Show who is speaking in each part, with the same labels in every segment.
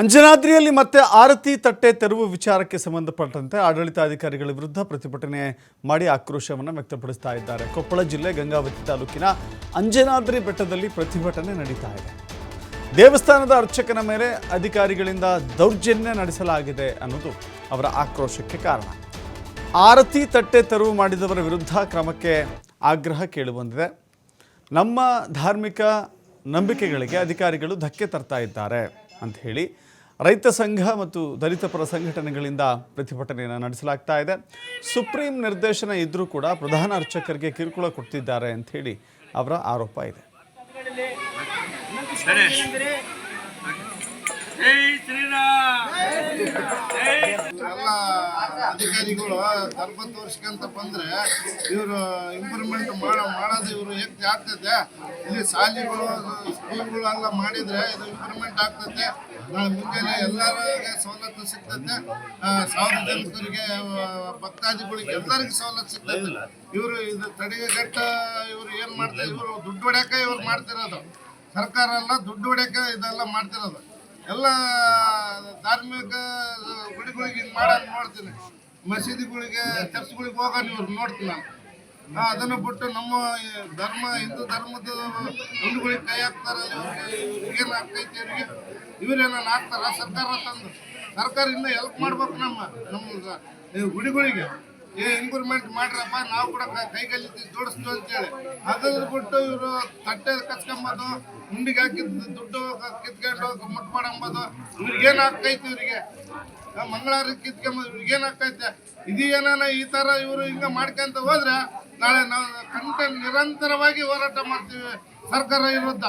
Speaker 1: ಅಂಜನಾದ್ರಿಯಲ್ಲಿ ಮತ್ತೆ ಆರತಿ ತಟ್ಟೆ ತೆರವು ವಿಚಾರಕ್ಕೆ ಸಂಬಂಧಪಟ್ಟಂತೆ ಆಡಳಿತಾಧಿಕಾರಿಗಳ ವಿರುದ್ಧ ಪ್ರತಿಭಟನೆ ಮಾಡಿ ಆಕ್ರೋಶವನ್ನು ವ್ಯಕ್ತಪಡಿಸ್ತಾ ಇದ್ದಾರೆ. ಕೊಪ್ಪಳ ಜಿಲ್ಲೆ ಗಂಗಾವತಿ ತಾಲೂಕಿನ ಅಂಜನಾದ್ರಿ ಬೆಟ್ಟದಲ್ಲಿ ಪ್ರತಿಭಟನೆ ನಡೀತಾ ಇದೆ. ದೇವಸ್ಥಾನದ ಅರ್ಚಕನ ಮೇಲೆ ಅಧಿಕಾರಿಗಳಿಂದ ದೌರ್ಜನ್ಯ ನಡೆಸಲಾಗಿದೆ ಅನ್ನೋದು ಅವರ ಆಕ್ರೋಶಕ್ಕೆ ಕಾರಣ. ಆರತಿ ತಟ್ಟೆ ತೆರವು ಮಾಡಿದವರ ವಿರುದ್ಧ ಕ್ರಮಕ್ಕೆ ಆಗ್ರಹ ಕೇಳಿಬಂದಿದೆ. ನಮ್ಮ ಧಾರ್ಮಿಕ ನಂಬಿಕೆಗಳಿಗೆ ಅಧಿಕಾರಿಗಳು ಧಕ್ಕೆ ತರ್ತಾ ಇದ್ದಾರೆ ಅಂತ ಹೇಳಿ ರೈತ ಸಂಘ ಮತ್ತು ದಲಿತ ಪರ ಸಂಘಟನೆಗಳಿಂದ ಪ್ರತಿಭಟನೆಯನ್ನು ನಡೆಸಲಾಗ್ತಾ ಇದೆ. ಸುಪ್ರೀಂ ನಿರ್ದೇಶನ ಇದ್ದರೂ ಕೂಡ ಪ್ರಧಾನ ಅರ್ಚಕರಿಗೆ ಕಿರುಕುಳ ಕೊಡ್ತಿದ್ದಾರೆ ಅಂತ ಹೇಳಿ ಅವರ ಆರೋಪ ಇದೆ.
Speaker 2: ಶ್ರೀರಾಮ್.
Speaker 3: ಅಧಿಕಾರಿಗಳು ಧರ್ಮ ವರ್ಷಕ್ಕಂತ ಬಂದ್ರೆ ಇವರು ಇಂಪ್ರೂವ್ಮೆಂಟ್ ಮಾಡ ಮಾಡೋದು ಇವರು ಹೆಚ್ಚು ಆಗ್ತೈತೆ ಇಲ್ಲಿ ಶಾಲೆಗಳು ಸ್ಕೂಲ್ಗಳು ಎಲ್ಲ ಮಾಡಿದ್ರೆ ಇದು ಇಂಪ್ರೂವ್ಮೆಂಟ್ ಆಗ್ತದೆ ನಾಳೆ ಮುಂಜಾನೆ ಎಲ್ಲರಿಗೆ ಸವಲತ್ತು ಸಿಗ್ತದೆ ಸಾರ್ವಜನಿಕರಿಗೆ ಭಕ್ತಾದಿಗಳಿಗೆ ಎಲ್ಲರಿಗೂ ಸವಲತ್ತು ಸಿಗ್ತದೆ ಇವರು ಇದು ತಡೆಗಟ್ಟ ಇವರು ಏನ್ ಮಾಡ್ತಾರೆ ಇವರು ದುಡ್ಡು ಹೊಡ್ಯಾಕ ಇವ್ರು ಮಾಡ್ತಿರೋದು. ಸರ್ಕಾರ ಎಲ್ಲ ದುಡ್ಡು ಹೊಡ್ಯಾಕ ಇದೆಲ್ಲ ಮಾಡ್ತಿರೋದು. ಎಲ್ಲ ಧಾರ್ಮಿಕ ಗುಡಿಗಳಿಗೆ ಮಾಡೋದು ನೋಡ್ತೀನಿ ಮಸೀದಿಗಳಿಗೆ, ಚರ್ಚ್ಗಳಿಗೆ ಹೋಗೋಣ ಇವ್ರು ನೋಡ್ತೀನಿ ನಾನು. ಅದನ್ನು ಬಿಟ್ಟು ನಮ್ಮ ಧರ್ಮ, ಹಿಂದೂ ಧರ್ಮದ ಗುಡಿಗಳಿಗೆ ಕೈ ಹಾಕ್ತಾರೆ ಇವ್ರಿಗೆ ಏನು ಆಗ್ತೈತಿ ಇವ್ರಿಗೆ? ಇವ್ರೇನ ಹಾಕ್ತಾರ ಸರ್ಕಾರ ತಂದು, ಸರ್ಕಾರ ಇನ್ನೂ ಹೆಲ್ಪ್ ಮಾಡ್ಬೇಕು ನಮ್ಮ ನಮ್ಮ ಗುಡಿಗಳಿಗೆ. ಏ ಇಂಪ್ರೂವ್ಮೆಂಟ್ ಮಾಡ್ರಪ್ಪ, ನಾವು ಕೂಡ ಕೈಗಲ್ಲಿ ಜೋಡಿಸ್ತು ಅಂತೇಳಿ ಅದನ್ನ ಬಿಟ್ಟು ಇವರು ತಟ್ಟೆ ಕಚ್ಕೊಂಬೋದು ಮುಂಡಿಗೆ ಹಾಕಿದ್ ದುಡ್ಡು ಕಿತ್ಕೊಂಡು ಮುಟ್ ಮಾಡಂಬೋದು ಇವ್ರಿಗೇನು ಆಗ್ತೈತಿ ಇವರಿಗೆ? ಮಂಗಳಾರ ಕಿತ್ಕೊಂಬೋದು ಇವ್ರಿಗೇನು ಆಗ್ತೈತೆ? ಇದು ಏನಾನ ಈ ಥರ ಇವರು ಹಿಂಗೆ ಮಾಡ್ಕೊಂತ ಹೋದ್ರೆ ನಾಳೆ ನಾವು ಕಂಟ ನಿರಂತರವಾಗಿ ಹೋರಾಟ ಮಾಡ್ತೀವಿ ಸರ್ಕಾರ ವಿರುದ್ಧ.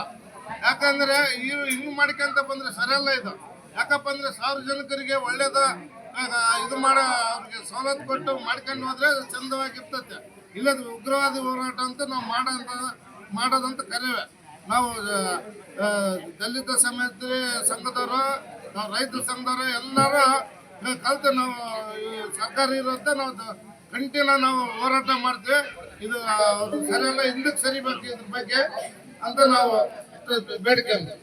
Speaker 3: ಯಾಕಂದ್ರೆ ಇವ್ರು ಹಿಂಗೆ ಮಾಡ್ಕೊಂತ ಬಂದ್ರೆ ಸರಿಯಲ್ಲ ಇದು. ಯಾಕಪ್ಪ ಅಂದ್ರೆ ಸಾರ್ವಜನಿಕರಿಗೆ ಒಳ್ಳೇದ ಇದು ಮಾಡ ಅವ್ರಿಗೆ ಸವಲತ್ತು ಕೊಟ್ಟು ಮಾಡ್ಕೊಂಡು ಹೋದ್ರೆ ಚಂದವಾಗಿರ್ತೈತೆ ಇಲ್ಲದ ಉಗ್ರವಾದಿ ಹೋರಾಟ ಅಂತ ನಾವು ಮಾಡೋಂಥ, ಮಾಡೋದಂತ ಕರೆವೆ ನಾವು ದಲಿತ ಸಮೇತ ಸಂಘದವರು, ನಾವು ರೈತ ಸಂಘದವರು ಎಲ್ಲರೂ ಕಲಿತು ನಾವು ಸರ್ಕಾರ ಇರೋದ ನಾವು ಕಂಟಿನ್ಯೂ ನಾವು ಹೋರಾಟ ಮಾಡ್ತೀವಿ. ಇದು ಸರಿಯಲ್ಲ, ಹಿಂದಕ್ಕೆ ಸರಿಬೇಕು ಇದ್ರ ಬಗ್ಗೆ ಅಂತ ನಾವು ಬೇಡಿಕೆ ಅಂದ್ವಿ.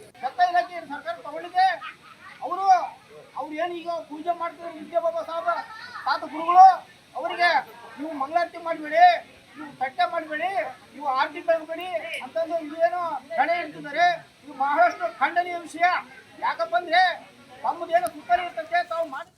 Speaker 4: ಅವರು ಏನು ಪೂಜೆ ಮಾಡ್ತಾರೆ ವಿದ್ಯಾ ಬಾಬಾ ಸಾಹೇಬ, ತಾತ ಗುರುಗಳು, ಅವರಿಗೆ ನೀವು ಮಂಗಳಾರತಿ ಮಾಡಬೇಡಿ, ನೀವು ತಟ್ಟೆ ಮಾಡಬೇಡಿ, ನೀವು ಆರತಿ ಬೆಳಗಬೇಡಿ ಅಂತಂದು ಇದೇನು ಕಡೆ ಇರ್ತಿದ್ದಾರೆ ಇದು ಬಹಳಷ್ಟು ಖಂಡನೀಯ ವಿಷಯ. ಯಾಕಪ್ಪ ಅಂದ್ರೆ ತಮ್ಮದೇನು ಸುತ್ತಲೇ ಇರ್ತದೆ ತಾವು ಮಾಡಿ